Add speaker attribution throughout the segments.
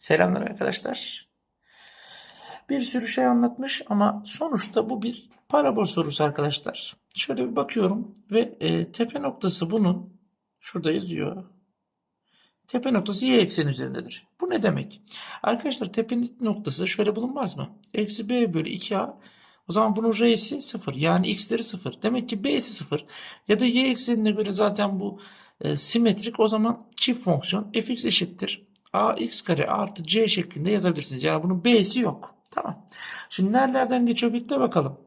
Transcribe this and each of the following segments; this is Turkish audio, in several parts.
Speaker 1: Selamlar arkadaşlar. Bir sürü şey anlatmış ama sonuçta bu bir parabol sorusu arkadaşlar. Şöyle bir bakıyorum ve e, tepe noktası bunun şurada yazıyor. Tepe noktası y ekseni üzerindedir. Bu ne demek? Arkadaşlar tepe noktası şöyle bulunmaz mı? Eksi b bölü 2a o zaman bunun r'si 0 yani x'leri 0. Demek ki b'si 0 ya da y eksenine göre zaten bu e, simetrik o zaman çift fonksiyon fx eşittir ax kare artı c şeklinde yazabilirsiniz. Yani bunun b'si yok. Tamam. Şimdi nerelerden geçiyor birlikte bakalım.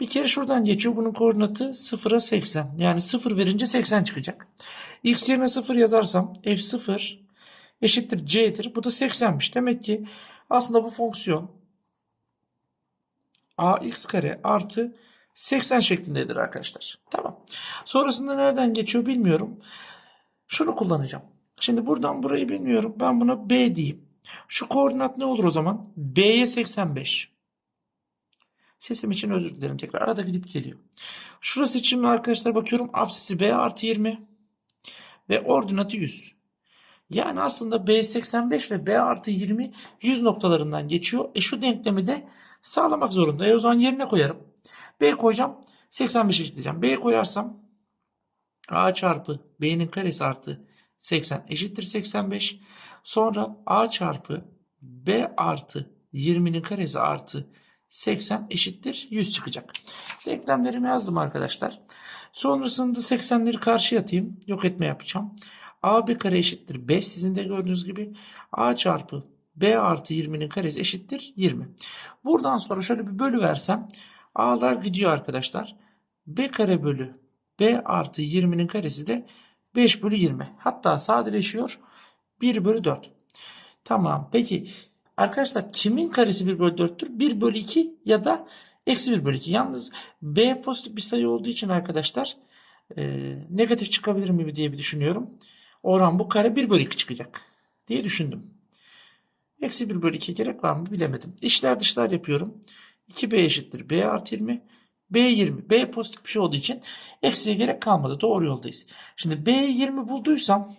Speaker 1: Bir kere şuradan geçiyor. Bunun koordinatı 0'a 80. Yani 0 verince 80 çıkacak. X yerine 0 yazarsam f0 eşittir c'dir. Bu da 80'miş. Demek ki aslında bu fonksiyon ax kare artı 80 şeklindedir arkadaşlar. Tamam. Sonrasında nereden geçiyor bilmiyorum. Şunu kullanacağım. Şimdi buradan burayı bilmiyorum. Ben buna b diyeyim. Şu koordinat ne olur o zaman? B'ye 85. Sesim için özür dilerim tekrar. Arada gidip geliyor. Şurası için arkadaşlar bakıyorum. Apsisi B artı 20. Ve ordinatı 100. Yani aslında B 85 ve B artı 20 100 noktalarından geçiyor. E şu denklemi de sağlamak zorunda. E o zaman yerine koyarım. B koyacağım. 85 eşitleyeceğim. B koyarsam A çarpı B'nin karesi artı 80 eşittir 85. Sonra A çarpı B artı 20'nin karesi artı 80 eşittir 100 çıkacak. Denklemlerimi yazdım arkadaşlar. Sonrasında 80'leri karşıya atayım. Yok etme yapacağım. AB kare eşittir 5 sizin de gördüğünüz gibi. A çarpı B artı 20'nin karesi eşittir 20. Buradan sonra şöyle bir bölü versem A'lar gidiyor arkadaşlar. B kare bölü B artı 20'nin karesi de 5 bölü 20. Hatta sadeleşiyor. 1 bölü 4. Tamam. Peki arkadaşlar kimin karesi 1 bölü 4'tür? 1 bölü 2 ya da eksi 1 bölü 2. Yalnız B pozitif bir sayı olduğu için arkadaşlar e, negatif çıkabilir mi diye bir düşünüyorum. Oran bu kare 1 bölü 2 çıkacak diye düşündüm. Eksi 1 bölü 2 gerek var mı bilemedim. İşler dışlar yapıyorum. 2B eşittir B artı 20. B 20. B pozitif bir şey olduğu için eksiye gerek kalmadı. Doğru yoldayız. Şimdi B 20 bulduysam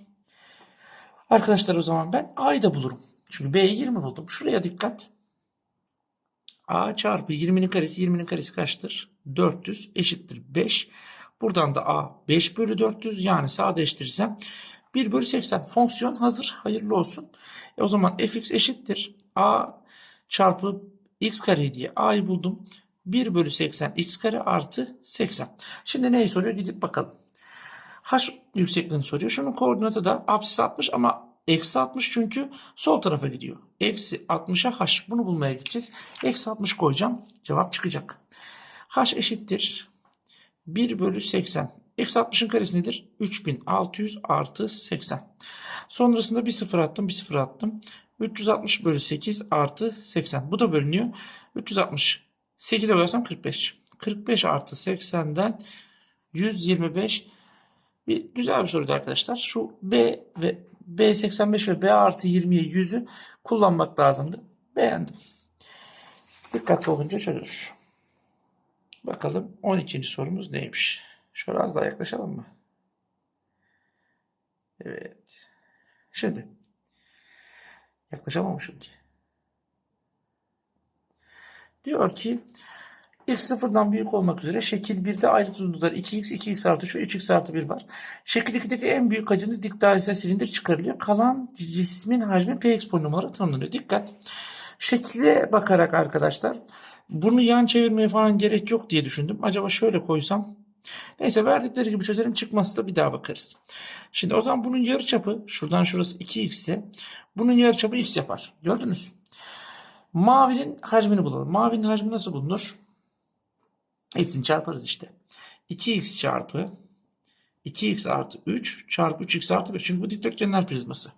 Speaker 1: arkadaşlar o zaman ben A'yı da bulurum. Çünkü B'yi 20 buldum. Şuraya dikkat. A çarpı 20'nin karesi 20'nin karesi kaçtır? 400 eşittir 5. Buradan da A 5 bölü 400 yani sadeleştirirsem 1 bölü 80 fonksiyon hazır. Hayırlı olsun. E o zaman fx eşittir. A çarpı x kare diye A'yı buldum. 1 bölü 80 x kare artı 80. Şimdi neyi soruyor gidip bakalım. H yüksekliğini soruyor. Şunun koordinatı da apsis 60 ama eksi 60 çünkü sol tarafa gidiyor. Eksi 60'a h. Bunu bulmaya gideceğiz. Eksi 60 koyacağım. Cevap çıkacak. h eşittir. 1 bölü 80. Eksi 60'ın karesi nedir? 3600 artı 80. Sonrasında bir sıfır attım bir sıfır attım. 360 bölü 8 artı 80. Bu da bölünüyor. 360 8'e bölersem 45. 45 artı 80'den 125. Bir, güzel bir soruydu arkadaşlar. Şu B ve B85 ve B artı 20'ye 100'ü kullanmak lazımdı. Beğendim. Dikkatli olunca çözülür. Bakalım 12. sorumuz neymiş? Şöyle az daha yaklaşalım mı? Evet. Şimdi yaklaşamamışım ki. Diyor ki x sıfırdan büyük olmak üzere şekil 1'de ayrı uzunluklar 2x, 2x artı şu 3x artı 1 var. Şekil 2'deki en büyük hacimli dik dairesel silindir çıkarılıyor. Kalan cismin hacmi px polinomları tanımlanıyor. Dikkat. Şekle bakarak arkadaşlar bunu yan çevirmeye falan gerek yok diye düşündüm. Acaba şöyle koysam. Neyse verdikleri gibi çözelim çıkmazsa bir daha bakarız. Şimdi o zaman bunun yarıçapı şuradan şurası 2x ise bunun yarıçapı x yapar. Gördünüz. Mavinin hacmini bulalım. Mavinin hacmi nasıl bulunur? Hepsini çarparız işte. 2x çarpı 2x artı 3 çarpı 3x artı 5. Çünkü bu dikdörtgenler prizması.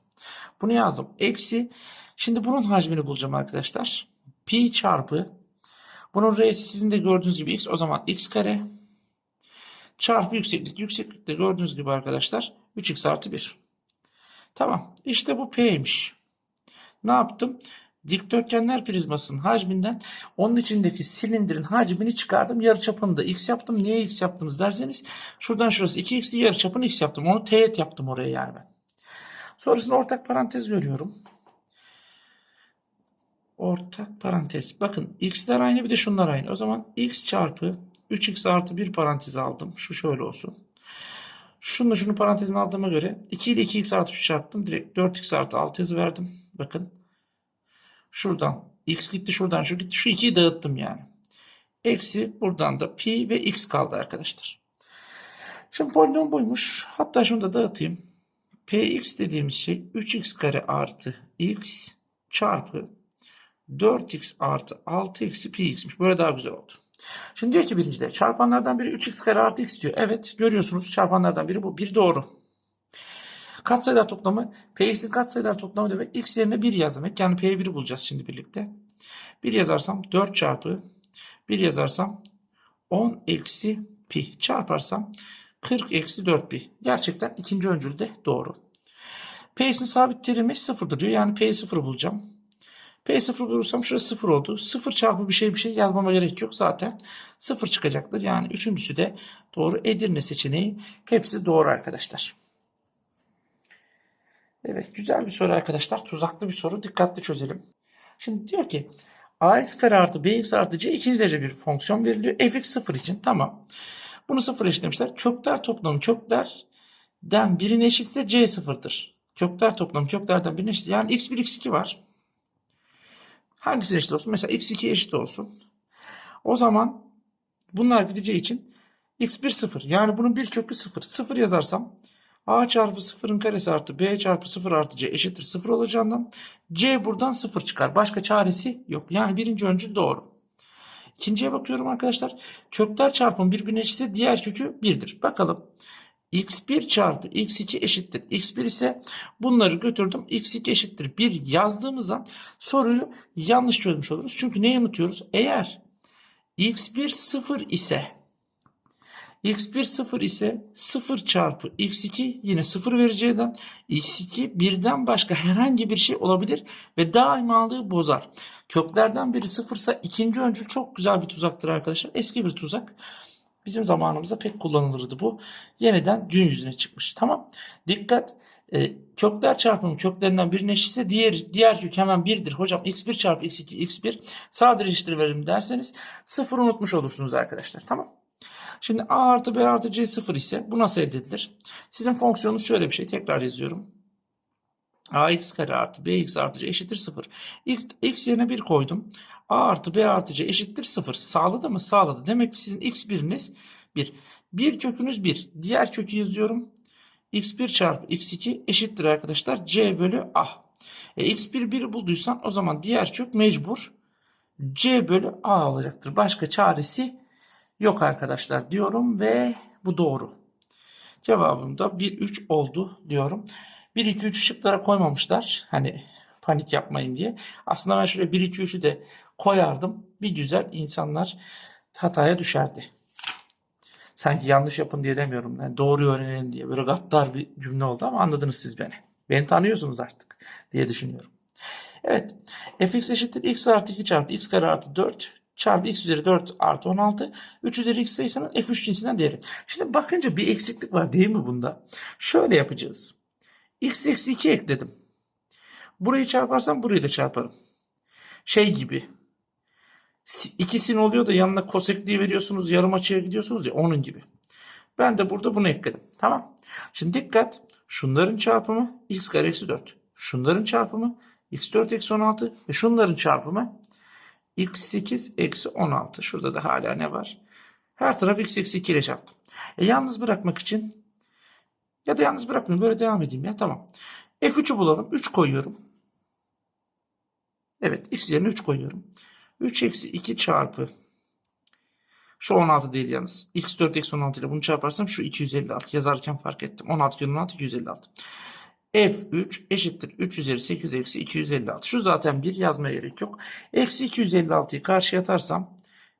Speaker 1: Bunu yazdım. Eksi. Şimdi bunun hacmini bulacağım arkadaşlar. Pi çarpı bunun r'si sizin de gördüğünüz gibi x. O zaman x kare çarpı yükseklik. Yükseklikte gördüğünüz gibi arkadaşlar 3x artı 1. Tamam. İşte bu p'ymiş. Ne yaptım? Dikdörtgenler prizmasının hacminden onun içindeki silindirin hacmini çıkardım. Yarıçapını da x yaptım. Niye x yaptınız derseniz şuradan şurası 2x'li yarıçapını x yaptım. Onu teğet yaptım oraya yani ben. Sonrasında ortak parantez görüyorum. ortak parantez. Bakın x'ler aynı bir de şunlar aynı. O zaman x çarpı 3x artı 1 parantezi aldım. Şu şöyle olsun. Şunu şunu parantezine aldığıma göre 2 ile 2x artı 3 çarptım. Direkt 4x artı 6 yazı verdim. Bakın. Şuradan x gitti şuradan şu gitti. Şu 2'yi dağıttım yani. Eksi buradan da pi ve x kaldı arkadaşlar. Şimdi polinom buymuş. Hatta şunu da dağıtayım. px dediğimiz şey 3x kare artı x çarpı 4x artı 6 eksi px'miş. Böyle daha güzel oldu. Şimdi diyor ki birincide çarpanlardan biri 3x kare artı x diyor. Evet görüyorsunuz çarpanlardan biri bu. Bir doğru. Katsayılar toplamı px'in katsayılar toplamı demek x yerine 1 yaz. Yani p1'i bulacağız şimdi birlikte. 1 yazarsam 4 çarpı 1 yazarsam 10 eksi pi çarparsam 40 eksi 4 pi. Gerçekten ikinci öncülde doğru. P'sin sabit terimi 0'dır diyor. Yani P'yi 0 bulacağım. P 0 bulursam şurası 0 oldu. 0 çarpı bir şey bir şey yazmama gerek yok zaten. 0 çıkacaktır. Yani üçüncüsü de doğru. Edirne seçeneği hepsi doğru arkadaşlar. Evet güzel bir soru arkadaşlar. Tuzaklı bir soru. Dikkatli çözelim. Şimdi diyor ki ax kare artı bx artı c ikinci derece bir fonksiyon veriliyor. fx 0 için tamam. Bunu 0 eşitlemişler. Kökler toplamı köklerden birine eşitse c 0'dır. Kökler toplamı köklerden birine eşit. Yani x1 x2 var. Hangisi eşit olsun? Mesela x2 eşit olsun. O zaman bunlar gideceği için x1 0. Yani bunun bir kökü 0. 0 yazarsam a çarpı 0'ın karesi artı b çarpı 0 artı c eşittir 0 olacağından c buradan 0 çıkar. Başka çaresi yok. Yani birinci öncül doğru. İkinciye bakıyorum arkadaşlar. Kökler çarpımı birbirine eşitse diğer kökü 1'dir. Bakalım. x1 çarpı x2 eşittir. x1 ise bunları götürdüm. x2 eşittir 1 yazdığımızdan soruyu yanlış çözmüş oluruz. Çünkü neyi unutuyoruz? Eğer x1 0 ise x1 0 ise 0 çarpı x2 yine 0 vereceğinden x2 birden başka herhangi bir şey olabilir ve daimalığı bozar. Köklerden biri 0 ise ikinci öncül çok güzel bir tuzaktır arkadaşlar. Eski bir tuzak. Bizim zamanımızda pek kullanılırdı bu. Yeniden gün yüzüne çıkmış. Tamam. Dikkat. E, kökler çarpımı köklerinden birine eşitse diğer diğer kök hemen 1'dir. Hocam x1 çarpı x2 x1 sadeleştiriverim derseniz 0 unutmuş olursunuz arkadaşlar. Tamam. Şimdi a artı b artı c 0 ise bu nasıl elde edilir? Sizin fonksiyonunuz şöyle bir şey. Tekrar yazıyorum. ax kare artı bx artı c eşittir 0. X, x yerine 1 koydum. a artı b artı c eşittir 0. Sağladı mı? Sağladı. Demek ki sizin x biriniz 1. Bir kökünüz 1. Diğer kökü yazıyorum. x1 çarpı x2 eşittir arkadaşlar. c bölü a. E, x1 1 bulduysan o zaman diğer kök mecbur c bölü a olacaktır. Başka çaresi yok arkadaşlar diyorum ve bu doğru. Cevabım da 1 3 oldu diyorum. 1 2 3 şıklara koymamışlar. Hani panik yapmayın diye. Aslında ben şöyle 1 2 3'ü de koyardım. Bir güzel insanlar hataya düşerdi. Sanki yanlış yapın diye demiyorum. Yani doğru öğrenelim diye. Böyle gaddar bir cümle oldu ama anladınız siz beni. Beni tanıyorsunuz artık diye düşünüyorum. Evet. fx eşittir x artı 2 çarpı x kare artı 4 çarpı x üzeri 4 artı 16. 3 üzeri x sayısının f3 cinsinden değeri. Şimdi bakınca bir eksiklik var değil mi bunda? Şöyle yapacağız. x eksi 2 ekledim. Burayı çarparsam burayı da çarparım. Şey gibi. İkisini oluyor da yanına kosekliği veriyorsunuz. Yarım açıya gidiyorsunuz ya onun gibi. Ben de burada bunu ekledim. Tamam. Şimdi dikkat. Şunların çarpımı x kare eksi 4. Şunların çarpımı x4 eksi 16 ve şunların çarpımı x8 eksi 16. Şurada da hala ne var? Her taraf x eksi 2 ile çarptım. E, yalnız bırakmak için ya da yalnız bırakmayayım böyle devam edeyim ya tamam. F3'ü bulalım. 3 koyuyorum. Evet x yerine 3 koyuyorum. 3 eksi 2 çarpı şu 16 değil yalnız. x4 eksi 16 ile bunu çarparsam şu 256 yazarken fark ettim. 16 kere 16 256. F3 eşittir 3 üzeri 8 eksi 256. Şu zaten 1 yazmaya gerek yok. Eksi 256'yı karşıya atarsam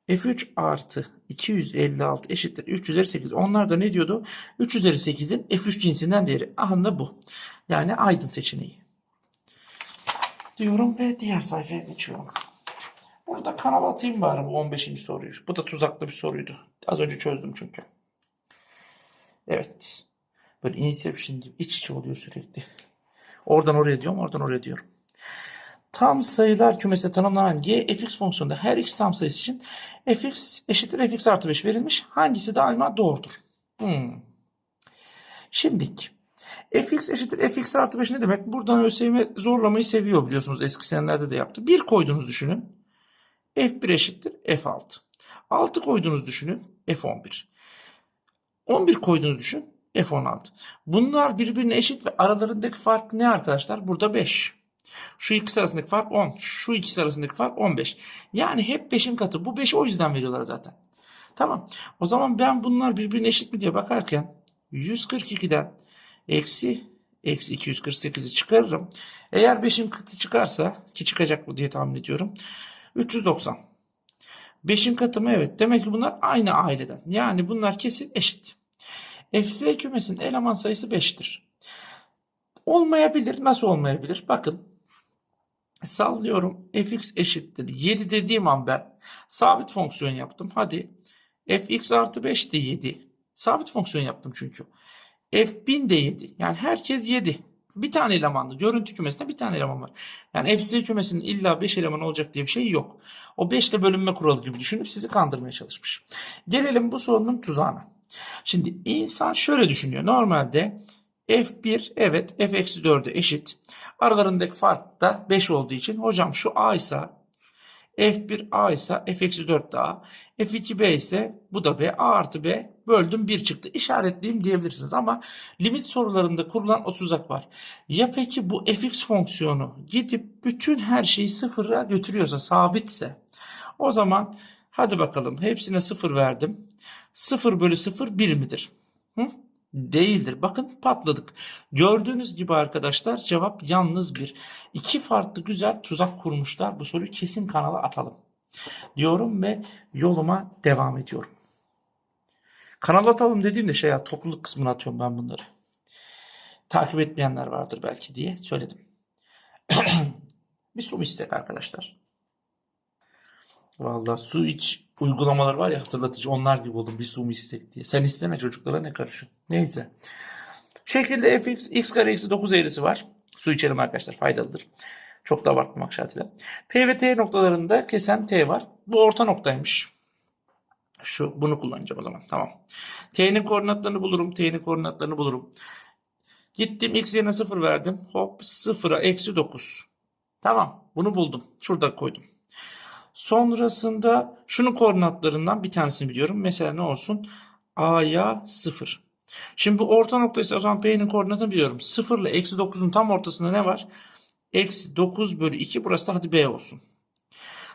Speaker 1: F3 artı 256 eşittir 3 üzeri 8. Onlar da ne diyordu? 3 üzeri 8'in F3 cinsinden değeri. Ahında bu. Yani aydın seçeneği. Diyorum ve diğer sayfaya geçiyorum. Burada kanal atayım bari bu 15. soruyu. Bu da tuzaklı bir soruydu. Az önce çözdüm çünkü. Evet. Böyle Inception gibi iç içe oluyor sürekli. Oradan oraya diyorum, oradan oraya diyorum. tam sayılar kümesinde tanımlanan g fx fonksiyonunda her x tam sayısı için fx eşittir fx artı 5 verilmiş. Hangisi daima doğrudur? Hmm. Şimdilik fx eşittir fx artı 5 ne demek? Buradan ÖSYM zorlamayı seviyor biliyorsunuz. Eski senelerde de yaptı. 1 koyduğunuz düşünün. f1 eşittir f6. 6 koyduğunuz düşünün. f11. 11 koyduğunuz düşün. F16. Bunlar birbirine eşit ve aralarındaki fark ne arkadaşlar? Burada 5. Şu ikisi arasındaki fark 10. Şu ikisi arasındaki fark 15. Yani hep 5'in katı. Bu 5'i o yüzden veriyorlar zaten. Tamam. O zaman ben bunlar birbirine eşit mi diye bakarken 142'den eksi eksi 248'i çıkarırım. Eğer 5'in katı çıkarsa ki çıkacak mı diye tahmin ediyorum. 390. 5'in katı mı? Evet. Demek ki bunlar aynı aileden. Yani bunlar kesin eşit. FZ kümesinin eleman sayısı 5'tir. Olmayabilir. Nasıl olmayabilir? Bakın. Sallıyorum. fx eşittir. 7 dediğim an ben sabit fonksiyon yaptım. Hadi. fx artı 5 de 7. Sabit fonksiyon yaptım çünkü. f1000 de 7. Yani herkes 7. Bir tane elemanlı. Görüntü kümesinde bir tane eleman var. Yani FZ kümesinin illa 5 eleman olacak diye bir şey yok. O 5 ile bölünme kuralı gibi düşünüp sizi kandırmaya çalışmış. Gelelim bu sorunun tuzağına. Şimdi insan şöyle düşünüyor. Normalde f1 evet f-4'e eşit. Aralarındaki fark da 5 olduğu için hocam şu a ise f1 a ise f-4 de a. f2 b ise bu da b. a artı b böldüm 1 çıktı. İşaretleyeyim diyebilirsiniz ama limit sorularında kurulan o tuzak var. Ya peki bu fx fonksiyonu gidip bütün her şeyi sıfıra götürüyorsa sabitse o zaman hadi bakalım hepsine sıfır verdim. 0 bölü 0 1 midir? Hı? Değildir. Bakın patladık. Gördüğünüz gibi arkadaşlar cevap yalnız bir. İki farklı güzel tuzak kurmuşlar. Bu soruyu kesin kanala atalım. Diyorum ve yoluma devam ediyorum. Kanala atalım dediğimde şey ya topluluk kısmına atıyorum ben bunları. Takip etmeyenler vardır belki diye söyledim. bir su istek arkadaşlar. Vallahi su iç uygulamaları var ya hatırlatıcı onlar gibi oldum bir su mu istek diye. Sen isteme çocuklara ne karışın. Neyse. Şekilde fx x kare eksi 9 eğrisi var. Su içelim arkadaşlar faydalıdır. Çok da abartmamak şartıyla. P ve T noktalarında kesen T var. Bu orta noktaymış. Şu bunu kullanacağım o zaman. Tamam. T'nin koordinatlarını bulurum. T'nin koordinatlarını bulurum. Gittim x yerine 0 verdim. Hop 0'a eksi 9. Tamam. Bunu buldum. Şurada koydum. Sonrasında şunun koordinatlarından bir tanesini biliyorum. Mesela ne olsun? A'ya 0. Şimdi bu orta nokta ise o zaman P'nin koordinatını biliyorum. 0 ile eksi 9'un tam ortasında ne var? Eksi 9 bölü 2 burası da hadi B olsun.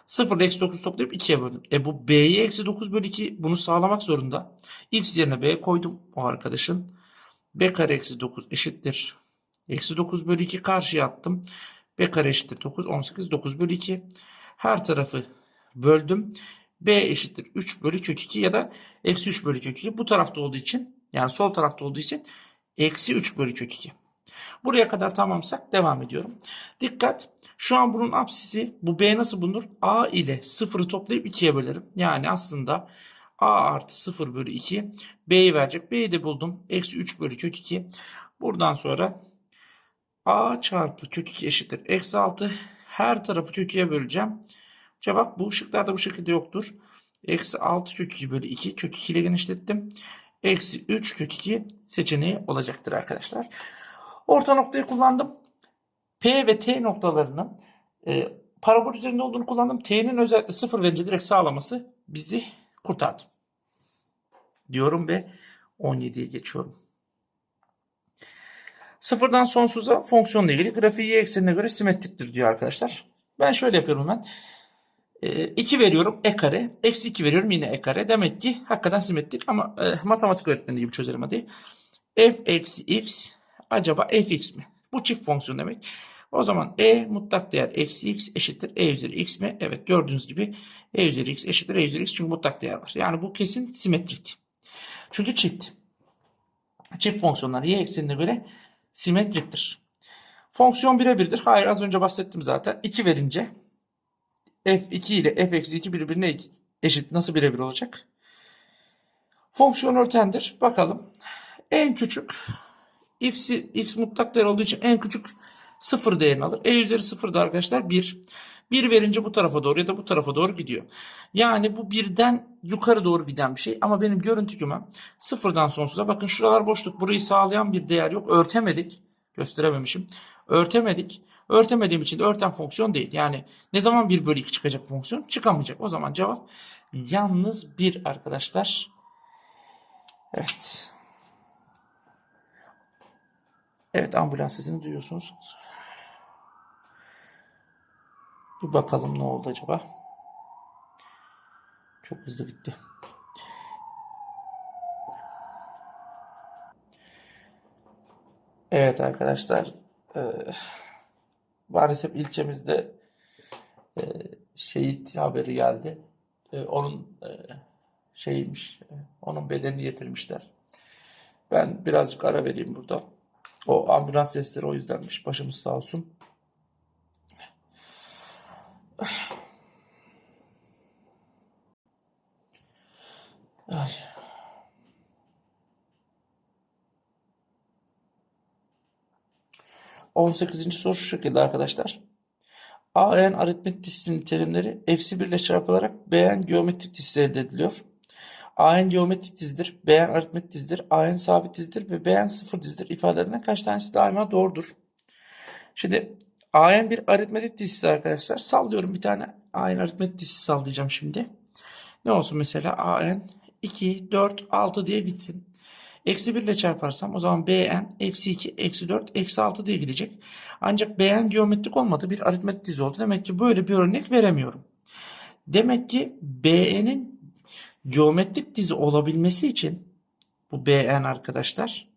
Speaker 1: 0 ile eksi 9 toplayıp 2'ye böldüm. E bu B'yi eksi 9 bölü 2 bunu sağlamak zorunda. X yerine B koydum o arkadaşın. B kare eksi 9 eşittir. Eksi 9 bölü 2 karşıya attım. B kare eşittir 9. 18 9 bölü 2. Her tarafı böldüm. B eşittir 3 bölü kök 2 ya da eksi 3 bölü kök 2. Bu tarafta olduğu için yani sol tarafta olduğu için eksi 3 bölü kök 2. Buraya kadar tamamsak devam ediyorum. Dikkat. Şu an bunun apsisi bu B nasıl bulunur? A ile 0'ı toplayıp 2'ye bölerim. Yani aslında A artı 0 bölü 2 B'yi verecek. B'yi de buldum. Eksi 3 bölü kök 2. Buradan sonra A çarpı kök 2 eşittir. Eksi 6 her tarafı kök 2'ye böleceğim. Cevap bu. Şıklarda bu şekilde yoktur. Eksi 6 kök 2 bölü 2 kök 2 ile genişlettim. Eksi 3 kök 2 seçeneği olacaktır arkadaşlar. Orta noktayı kullandım. P ve T noktalarının e, parabol üzerinde olduğunu kullandım. T'nin özellikle 0 verince direkt sağlaması bizi kurtardı. Diyorum ve 17'ye geçiyorum. Sıfırdan sonsuza fonksiyonla ilgili grafiği y eksenine göre simetriktir diyor arkadaşlar. Ben şöyle yapıyorum ben. 2 veriyorum e kare. Eksi 2 veriyorum yine e kare. Demek ki hakikaten simetrik ama e, matematik öğretmeni gibi çözelim hadi. f eksi x acaba fx mi? Bu çift fonksiyon demek. O zaman e mutlak değer eksi x eşittir e üzeri x mi? Evet gördüğünüz gibi e üzeri x eşittir e üzeri x çünkü mutlak değer var. Yani bu kesin simetrik. Çünkü çift. Çift fonksiyonlar y eksenine göre simetriktir. Fonksiyon birebirdir. Hayır az önce bahsettim zaten. 2 verince f2 ile f eksi 2 birbirine eşit. Nasıl birebir olacak? Fonksiyon örtendir. Bakalım. En küçük x, x mutlak değer olduğu için en küçük sıfır değerini alır. E üzeri sıfır da arkadaşlar 1. 1 verince bu tarafa doğru ya da bu tarafa doğru gidiyor. Yani bu birden yukarı doğru giden bir şey. Ama benim görüntü kümem sıfırdan sonsuza. Bakın şuralar boşluk. Burayı sağlayan bir değer yok. Örtemedik. Gösterememişim. Örtemedik. Örtemediğim için de örten fonksiyon değil. Yani ne zaman 1 bölü 2 çıkacak fonksiyon? Çıkamayacak. O zaman cevap yalnız 1 arkadaşlar. Evet. Evet ambulans sesini duyuyorsunuz. Bir bakalım ne oldu acaba. Çok hızlı gitti. Evet arkadaşlar. eee, maalesef ilçemizde eee, şehit haberi geldi. Eee, onun eee, şeyiymiş. eee, onun bedenini getirmişler. Ben birazcık ara vereyim burada. O ambulans sesleri o yüzdenmiş. Başımız sağ olsun. Ay. On sekizinci soru şu şekilde arkadaşlar. AN aritmetik dizisinin terimleri eksi 1 ile çarpılarak BN geometrik dizisi elde ediliyor. AN geometrik dizidir, BN aritmetik dizidir, AN sabit dizidir ve BN sıfır dizidir ifadelerinden kaç tanesi daima doğrudur? Şimdi AN bir aritmetik dizisi arkadaşlar. Sallıyorum bir tane AN aritmetik dizisi sallayacağım şimdi. Ne olsun mesela AN 2, 4, 6 diye gitsin. Eksi 1 ile çarparsam o zaman BN eksi 2, eksi 4, eksi 6 diye gidecek. Ancak BN geometrik olmadı bir aritmetik dizi oldu. Demek ki böyle bir örnek veremiyorum. Demek ki BN'in geometrik dizi olabilmesi için bu BN arkadaşlar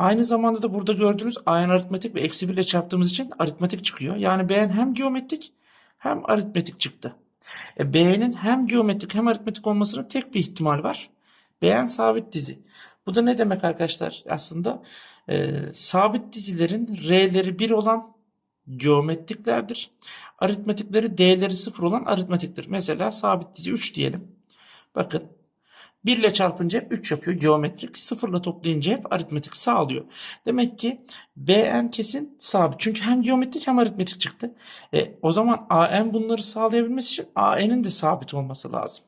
Speaker 1: aynı zamanda da burada gördüğünüz AN aritmetik ve eksi 1 ile çarptığımız için aritmetik çıkıyor. Yani BN hem geometrik hem aritmetik çıktı. E, B'nin hem geometrik hem aritmetik olmasının tek bir ihtimal var. B'n sabit dizi. Bu da ne demek arkadaşlar? Aslında e, sabit dizilerin R'leri 1 olan geometriklerdir. Aritmetikleri D'leri 0 olan aritmetiktir. Mesela sabit dizi 3 diyelim. Bakın 1 ile çarpınca hep 3 yapıyor geometrik. 0 ile toplayınca hep aritmetik sağlıyor. Demek ki BN kesin sabit. Çünkü hem geometrik hem aritmetik çıktı. E, o zaman AN bunları sağlayabilmesi için AN'in de sabit olması lazım.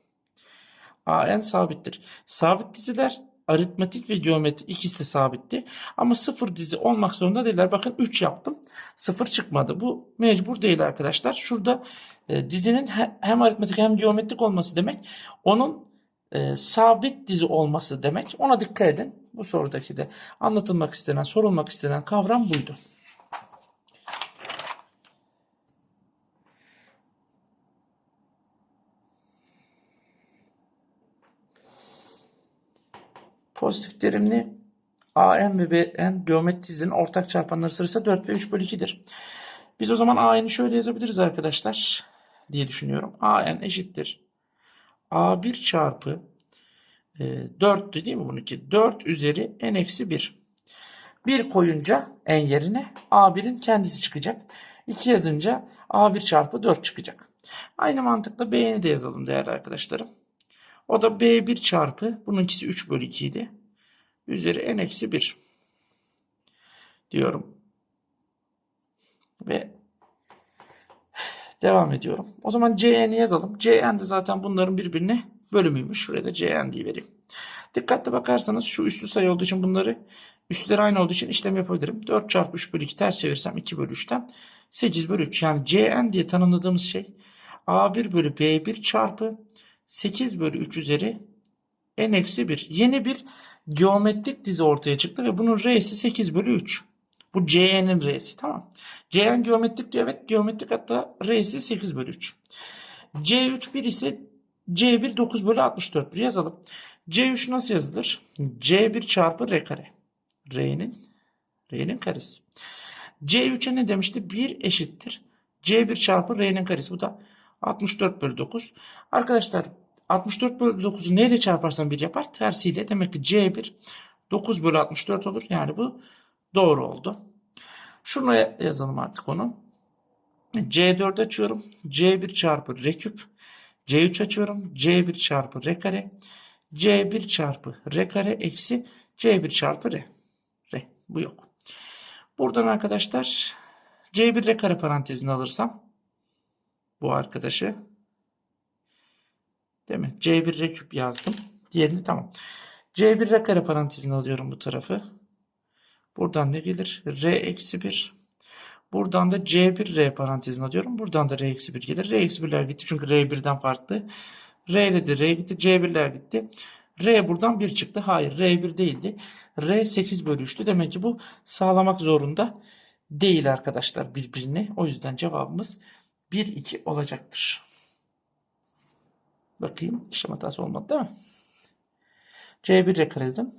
Speaker 1: AN sabittir. Sabit diziler aritmetik ve geometri ikisi de sabitti. Ama sıfır dizi olmak zorunda değiller. Bakın 3 yaptım. Sıfır çıkmadı. Bu mecbur değil arkadaşlar. Şurada e, dizinin he- hem aritmetik hem geometrik olması demek. Onun e, sabit dizi olması demek. Ona dikkat edin. Bu sorudaki de anlatılmak istenen, sorulmak istenen kavram buydu. Pozitif terimli AN ve BN geometri dizinin ortak çarpanları sırası 4 ve 3 bölü 2'dir. Biz o zaman AN'i şöyle yazabiliriz arkadaşlar diye düşünüyorum. AN eşittir. A1 çarpı e, 4'tü değil mi bununki? 4 üzeri n eksi 1. 1 koyunca n yerine A1'in kendisi çıkacak. 2 yazınca A1 çarpı 4 çıkacak. Aynı mantıkla B'ni de yazalım değerli arkadaşlarım. O da B1 çarpı bununkisi 3 bölü 2 idi. Üzeri n eksi 1 diyorum. Ve devam ediyorum. O zaman Cn'i yazalım. Cn de zaten bunların birbirine bölümüymüş. Şuraya da Cn diye vereyim. Dikkatli bakarsanız şu üslü sayı olduğu için bunları üstleri aynı olduğu için işlem yapabilirim. 4 çarpı 3 bölü 2 ters çevirsem 2 bölü 3'ten 8 bölü 3. Yani Cn diye tanımladığımız şey A1 bölü B1 çarpı 8 bölü 3 üzeri n eksi 1. Yeni bir geometrik dizi ortaya çıktı ve bunun r'si 8 bölü 3. Bu C'nin r'si tamam. Cn geometrik diyor evet geometrik hatta r'si 8 bölü 3. C3 1 ise C1 9 bölü 64 yazalım. C3 nasıl yazılır? C1 çarpı R kare. R'nin R'nin karesi. C3'e ne demişti? 1 eşittir. C1 çarpı R'nin karesi. Bu da 64 bölü 9. Arkadaşlar 64 bölü 9'u neyle çarparsam 1 yapar? Tersiyle. Demek ki C1 9 bölü 64 olur. Yani bu doğru oldu. Şunu yazalım artık onu. C4 açıyorum. C1 çarpı R küp. C3 açıyorum. C1 çarpı R kare. C1 çarpı R kare eksi C1 çarpı R. R. Bu yok. Buradan arkadaşlar C1 R kare parantezini alırsam bu arkadaşı değil mi? C1 R küp yazdım. Diğerini tamam. C1 R kare parantezini alıyorum bu tarafı. Buradan ne gelir? R eksi 1. Buradan da C1 R parantezini alıyorum. Buradan da R eksi 1 gelir. R eksi 1'ler gitti çünkü R 1'den farklı. R ile de R gitti. C1'ler gitti. R buradan 1 çıktı. Hayır R 1 değildi. R 8 bölü 3'tü. Demek ki bu sağlamak zorunda değil arkadaşlar birbirini. O yüzden cevabımız 1 2 olacaktır. Bakayım işlem hatası olmadı değil mi? C1 R kare dedim.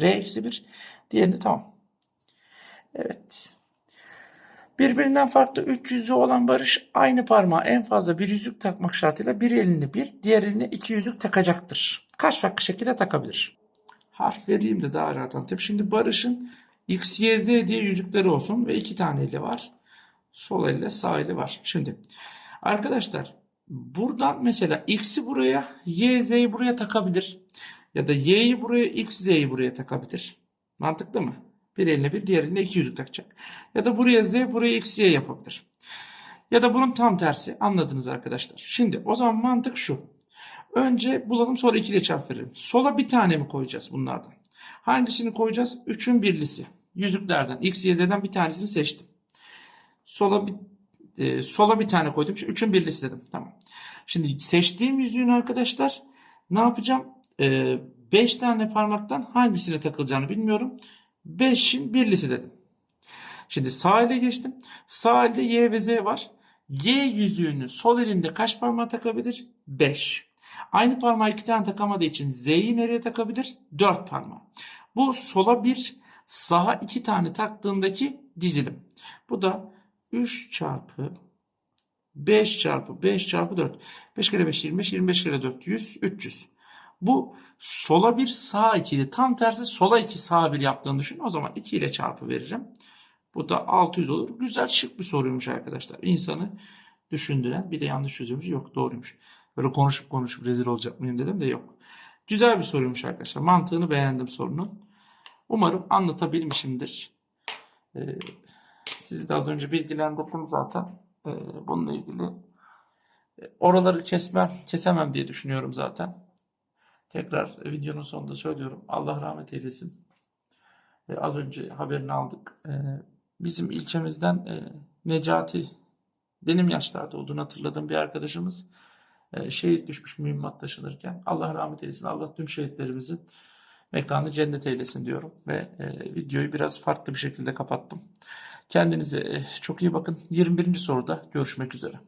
Speaker 1: R eksi 1. Diğerini tamam. Evet. Birbirinden farklı üç yüzüğü olan Barış aynı parmağa en fazla bir yüzük takmak şartıyla bir elini bir, diğer eline iki yüzük takacaktır. Kaç farklı şekilde takabilir? Harf vereyim de daha rahat anlatayım. Şimdi Barış'ın X, Y, Z diye yüzükleri olsun ve iki tane eli var. Sol elle sağ eli var. Şimdi arkadaşlar buradan mesela X'i buraya, Y, Z'yi buraya takabilir. Ya da Y'yi buraya, X, Z'yi buraya takabilir. Mantıklı mı? Bir eline bir, diğer eline iki yüzük takacak. Ya da buraya Z, buraya X, Y yapabilir. Ya da bunun tam tersi. Anladınız arkadaşlar. Şimdi o zaman mantık şu. Önce bulalım sonra ikiyle çarp verelim. Sola bir tane mi koyacağız bunlardan? Hangisini koyacağız? Üçün birlisi. Yüzüklerden. X, Y, Z'den bir tanesini seçtim. Sola bir e, sola bir tane koydum. Şimdi üçün birlisi dedim. Tamam. Şimdi seçtiğim yüzüğün arkadaşlar ne yapacağım? 5 tane parmaktan hangisine takılacağını bilmiyorum. 5'in birlisi dedim. Şimdi sağ ele geçtim. Sağ elde Y ve Z var. Y yüzüğünü sol elinde kaç parmağa takabilir? 5. Aynı parmağı iki tane takamadığı için Z'yi nereye takabilir? 4 parmağı. Bu sola bir, sağa iki tane taktığındaki dizilim. Bu da 3 çarpı 5 çarpı 5 çarpı 4. 5 kere 5 25, 25 kere 4 100, 300. Bu sola bir sağ 2 ile tam tersi sola 2 sağ 1 yaptığını düşün. O zaman 2 ile çarpı veririm. Bu da 600 olur. Güzel şık bir soruymuş arkadaşlar. İnsanı düşündüren bir de yanlış çözüyormuş. Yok doğruymuş. Böyle konuşup konuşup rezil olacak mıyım dedim de yok. Güzel bir soruymuş arkadaşlar. Mantığını beğendim sorunun. Umarım anlatabilmişimdir. Ee, sizi de az önce bilgilendirdim zaten. Ee, bununla ilgili e, oraları kesmem, kesemem diye düşünüyorum zaten. Tekrar videonun sonunda söylüyorum. Allah rahmet eylesin. Ee, az önce haberini aldık. Ee, bizim ilçemizden e, Necati benim yaşlarda olduğunu hatırladığım bir arkadaşımız e, şehit düşmüş mühimmat taşınırken. Allah rahmet eylesin. Allah tüm şehitlerimizin mekanı cennet eylesin diyorum. Ve e, videoyu biraz farklı bir şekilde kapattım. Kendinize e, çok iyi bakın. 21. soruda görüşmek üzere.